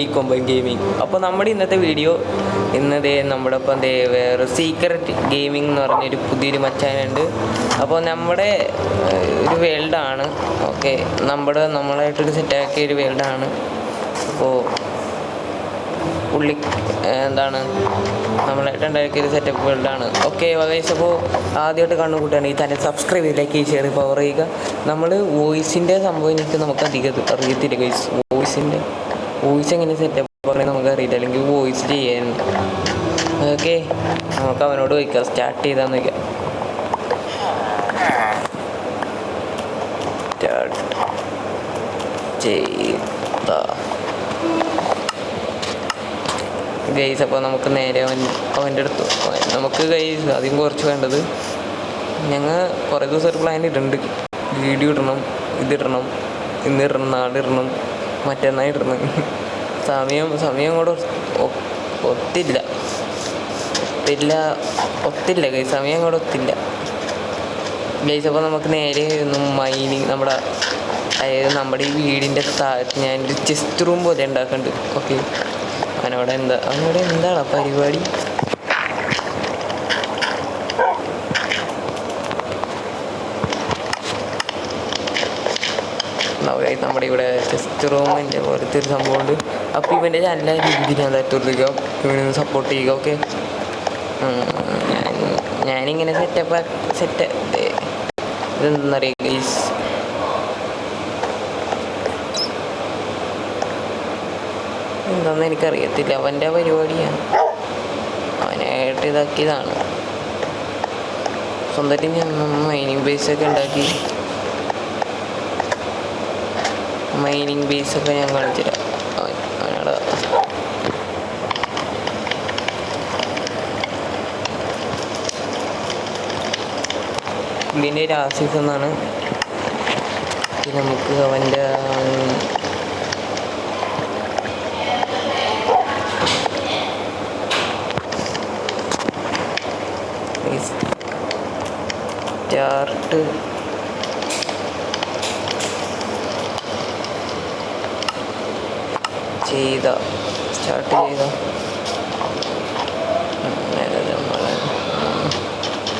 D കൊമ്പൻ gaming അപ്പോൾ നമ്മുടെ ഇന്നത്തെ വീഡിയോ ഇന്നതേ നമ്മുടെ ഇപ്പം ദേ വേറെ സീക്രട്ട് ഗെയിമിംഗ് എന്ന് പറഞ്ഞൊരു പുതിയൊരു മച്ചാനുണ്ട്. അപ്പോൾ നമ്മുടെ ഒരു വേൾഡാണ് ഓക്കെ നമ്മുടെ നമ്മളായിട്ടൊരു സെറ്റാക്കിയ ഒരു വേൾഡാണ് അപ്പോൾ പുള്ളി എന്താണ് നമ്മളായിട്ട് ഉണ്ടാക്കിയ ഒരു സെറ്റപ്പ് വേൾഡാണ് ഓക്കെ വകേഷ് അപ്പോൾ ആദ്യമായിട്ട് കണ്ണു കൂട്ടുകയാണെങ്കിൽ തന്നെ സബ്സ്ക്രൈബ് ചെയ്ത് ലൈക്ക് ഷെയർ പവർ ചെയ്യുക. നമ്മൾ വോയിസിന്റെ സംഭവം എനിക്ക് നമുക്ക് അധികം അറിയത്തില്ല ഗൈസ് വോയിസിന്റെ വോയിസ് എങ്ങനെ സെറ്റപ്പ് പറയുന്നത് നമുക്ക് അറിയില്ല. അല്ലെങ്കിൽ വോയിസ് ചെയ്യാനുണ്ട്. ഓക്കെ നമുക്ക് അവനോട് ചോദിക്കാം. സ്റ്റാർട്ട് ചെയ്താന്ന് ചെയ്ത. ഗൈസ് അപ്പോൾ നമുക്ക് നേരെ അവൻ അവന്റെ അടുത്ത്. നമുക്ക് ഗൈസ് ആദ്യം കുറച്ച് വേണ്ടത് ഞങ്ങൾ കുറേ ദിവസം ഒരു പ്ലാൻ ഇടുന്നുണ്ട് വീഡിയോ ഇടണം ഇതിടണം ഇന്ന് ഇടണം നാളെ ഇടണം മറ്റന്നാൾ ഇടണം സമയം സമയം കൂടെ ഒത്തില്ല. ഒത്തില്ല ഒത്തില്ല കൈ സമയം കൂടെ ഒത്തില്ല. ഗൈസ് അപ്പോൾ നമുക്ക് നേരെ ഒന്ന് മൈനിങ് നമ്മുടെ അതായത് നമ്മുടെ ഈ വീടിന്റെ താഴത്ത് ഞാനൊരു ചെസ്റ്റ് റൂം പോലെ ഉണ്ടാക്കുന്നുണ്ട് ഓക്കെ അവനവിടെ എന്താ അവനവിടെ എന്താണ് പരിപാടി? നവരായി നമ്മുടെ ഇവിടെ ടെസ്റ്റ് റൂമിന്റെ പോലത്തെ ഒരു സംഭവമുണ്ട് അപ്പോൾ ഇവന്റെ നല്ല രീതിയിൽ ഞാൻ തട്ടുകൊടുക്കുക ഇവനൊന്ന് സപ്പോർട്ട് ചെയ്യുക ഓക്കെ ഞാനിങ്ങനെ സെറ്റപ്പ് സെറ്റ് ഇതെന്തെന്നറിയാം ഗൈസ് എന്താണെന്ന് എനിക്കറിയത്തില്ല. അവന്റെ പരിപാടിയാണ്. അവനായിട്ട് ഇതാക്കിയതാണ്. സ്വന്തമായിട്ട് ഞാൻ മൈനിങ് ബേസൊക്കെ ഉണ്ടാക്കി. മൈനിങ് ബേസ് ഒക്കെ ഞാൻ അവൻ അവനോട് ഇതിന്റെ ഒരു ആസീസ് എന്നാണ്. നമുക്ക് അവന്റെ സ്റ്റാർട്ട് ചെയ്ത? സ്റ്റാർട്ട് ചെയ്ത?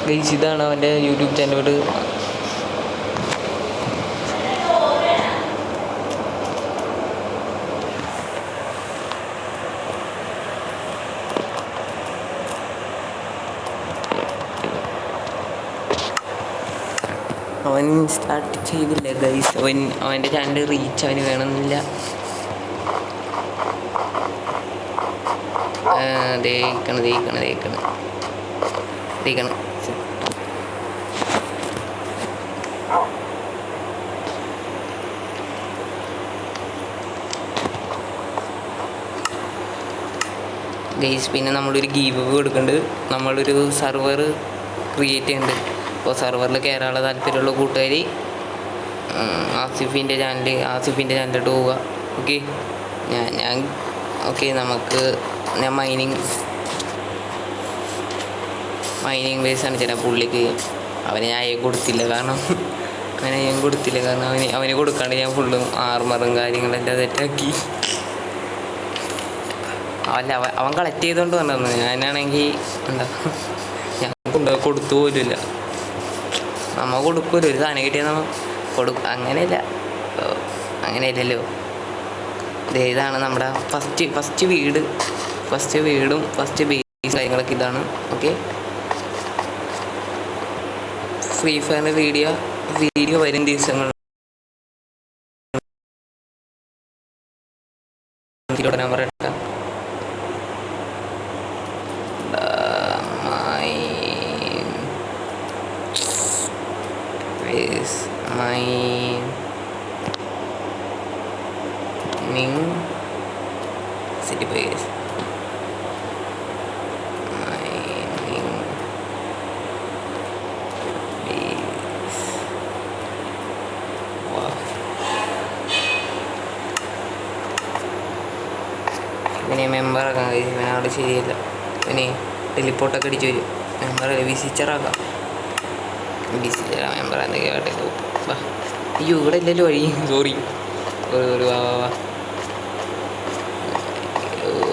ഗൈസ് ഇതാണ് അവന്റെ യൂട്യൂബ് ചാനൽ അവൻ സ്റ്റാർട്ട് ചെയ്തില്ല ഗൈസ് അവൻ അവന്റെ ചാനൽ റീച്ച് അവന് വേണമെന്നില്ല. ഗൈസ് പിന്നെ നമ്മളൊരു ഗീവ് കൊടുക്കുന്നുണ്ട് നമ്മളൊരു സർവർ ക്രിയേറ്റ് ചെയ്യുന്നുണ്ട് അപ്പോൾ സർവറിൽ കയറാനുള്ള താല്പര്യമുള്ള കൂട്ടുകാരി ആസിഫിന്റെ ചാനൽ ആസിഫിന്റെ ചാനലിലോട്ട് പോവുക. ഓക്കെ ഞാൻ ഞാൻ ഓക്കെ നമുക്ക് ഞാൻ മൈനിങ് മൈനിങ് ബേസ് ആണ് ചേട്ടാ പുള്ളിക്ക്. അവന് ഞാൻ അയ്യം കൊടുത്തില്ല കാരണം അവന് അയ്യം കൊടുത്തില്ല കാരണം അവന് അവന് കൊടുക്കാണ്ട് ഞാൻ ഫുള്ളും ആർമറും കാര്യങ്ങളെല്ലാം സെറ്റാക്കി അല്ല അവൻ അവൻ കളക്ട് ചെയ്തുകൊണ്ട് വന്നു ഞാനാണെങ്കിൽ എന്താ ഞാൻ കൊണ്ടുപോയി കൊടുത്തു പോലുമില്ല. നമ്മൾ കൊടുക്കൂല ഒരു സാധനം കിട്ടിയാൽ നമ്മൾ കൊടുക്കും അങ്ങനെയല്ല. അങ്ങനെയല്ലല്ലോ. ഇതാണ് നമ്മുടെ ഫസ്റ്റ് ഫസ്റ്റ് വീട്. ഫസ്റ്റ് വീടും ഫസ്റ്റ് ബേസ് കാര്യങ്ങളൊക്കെ ഇതാണ്. Okay free fire video video വരും ദിവസങ്ങൾ. നമ്പർ എടുക്കാം is ഇവനെ മെമ്പറാക്കാം ഇവനവിടെ ശരിയല്ല. പിന്നെ ടെലിപ്പോട്ടൊക്കെ അടിച്ചു വരും. മെമ്പർ വിസിച്ചറാക്കാം വിസിച്ചറ മെമ്പർ എന്തൊക്കെ കേട്ടെ. വാ. അയ്യോ ഇവിടെ ഇല്ലല്ലോ വഴി. സോറി ഒരു ഒരു വാ വാ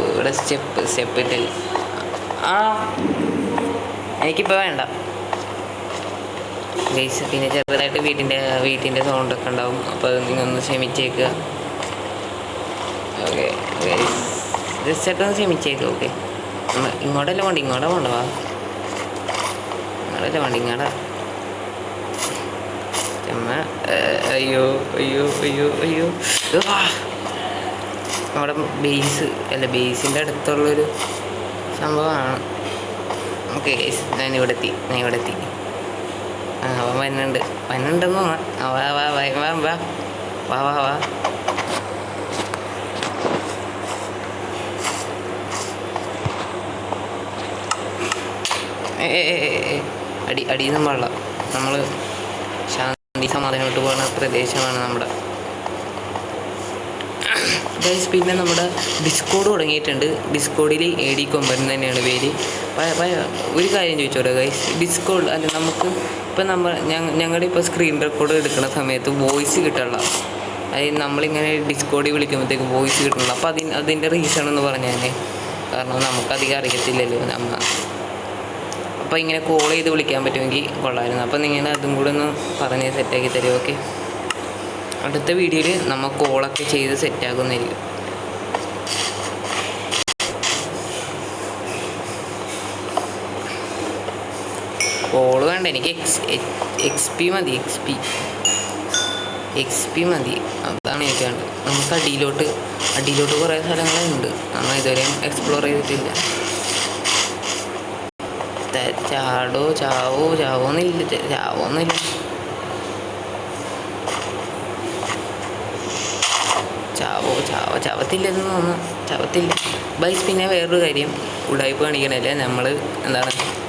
ഇവിടെ സ്റ്റെപ്പ് സ്റ്റെപ്പ് ഇട്ടില്ല. ആ എനിക്കിപ്പോൾ വേണ്ട. ഗൈസ് പിന്നെ ചെറുതായിട്ട് വീട്ടിന്റെ വീട്ടിന്റെ സൗണ്ടൊക്കെ ഉണ്ടാവും. അപ്പോൾ നിങ്ങൾ ഒന്ന് ക്ഷമിച്ചേക്കുക. ഓക്കെ ഗൈസ് ജസ്റ്റ് ഒന്ന് ക്ഷമിച്ചേക്ക് ഓക്കെ. ഇങ്ങോട്ടല്ല വേണ്ട ഇങ്ങോട്ടാ വേണ്ട വാ. ഇങ്ങോട്ടല്ല വേണ്ട ഇങ്ങോട്ടാ. അയ്യോ അയ്യോ അയ്യോ അയ്യോ. നമ്മുടെ ബേസ് അല്ല ബേസിന്റെ അടുത്തുള്ളൊരു സംഭവമാണ്. ഓക്കെ ഞാൻ ഇവിടെ എത്തി ഞാൻ ഇവിടെ എത്തി. ആ അവൻ വന്നുണ്ട് വന്നുണ്ടെന്ന് വാ വാ വാ വാ. വാ വാ വാ. അടി അടിയൊന്നും പാടില്ല. നമ്മൾ ശാന്തി സമാധാനമായിട്ട് പോകുന്ന പ്രദേശമാണ് നമ്മുടെ. ഗൈസ് പിന്നെ നമ്മുടെ ഡിസ്കോഡ് തുടങ്ങിയിട്ടുണ്ട്. ഡിസ്കോഡിൽ എ ഡി കൊമ്പൻ തന്നെയാണ് പേര്. ഒരു കാര്യം ചോദിച്ചോട്ടെ ഗൈസ് ഡിസ്കോഡ് അല്ല നമുക്ക് ഇപ്പം നമ്മൾ ഞങ്ങളുടെ ഇപ്പോൾ സ്ക്രീൻ റെക്കോർഡ് എടുക്കുന്ന സമയത്ത് വോയിസ് കിട്ടണില്ല. അതായത് നമ്മളിങ്ങനെ ഡിസ്കോഡിൽ വിളിക്കുമ്പോഴത്തേക്ക് വോയിസ് കിട്ടണില്ല. അപ്പോൾ അതിന് അതിന്റെ റീസൺ എന്ന് പറഞ്ഞാൽ കാരണം നമുക്കധികം അറിയത്തില്ലല്ലോ നമ്മ. അപ്പോൾ ഇങ്ങനെ കോൾ ചെയ്ത് വിളിക്കാൻ പറ്റുമെങ്കിൽ കൊള്ളായിരുന്നു. അപ്പോൾ നിങ്ങൾ അതും കൂടെ ഒന്ന് പറഞ്ഞ് സെറ്റാക്കി തരുമോ ഓക്കെ അടുത്ത വീഡിയോയിൽ നമ്മൾ കോളൊക്കെ ചെയ്ത് സെറ്റാക്കുന്നതായിരിക്കും കോൾ വേണ്ട എനിക്ക് എക്സ് എക്സ് പി മതി എക്സ് പി എക്സ് പി മതി. അതാണ് എനിക്ക് വേണ്ടത്. നമുക്ക് അടിയിലോട്ട് അടിയിലോട്ട് കുറേ സ്ഥലങ്ങളുണ്ട്. നമ്മൾ ഇതുവരെയും എക്സ്പ്ലോർ ചെയ്തിട്ടില്ല. ചാടോ ചാവോ ചാവോന്നില്ല ചാവോന്നില്ല. ചാവോ ചാവോ ചവത്തില്ലെന്ന് തോന്നുന്നു. ചാവത്തില്ല. ബൈസ് പിന്നെ വേറൊരു കാര്യം. ഉടായ്പ കാണിക്കണല്ലേ? നമ്മൾ എന്താണ്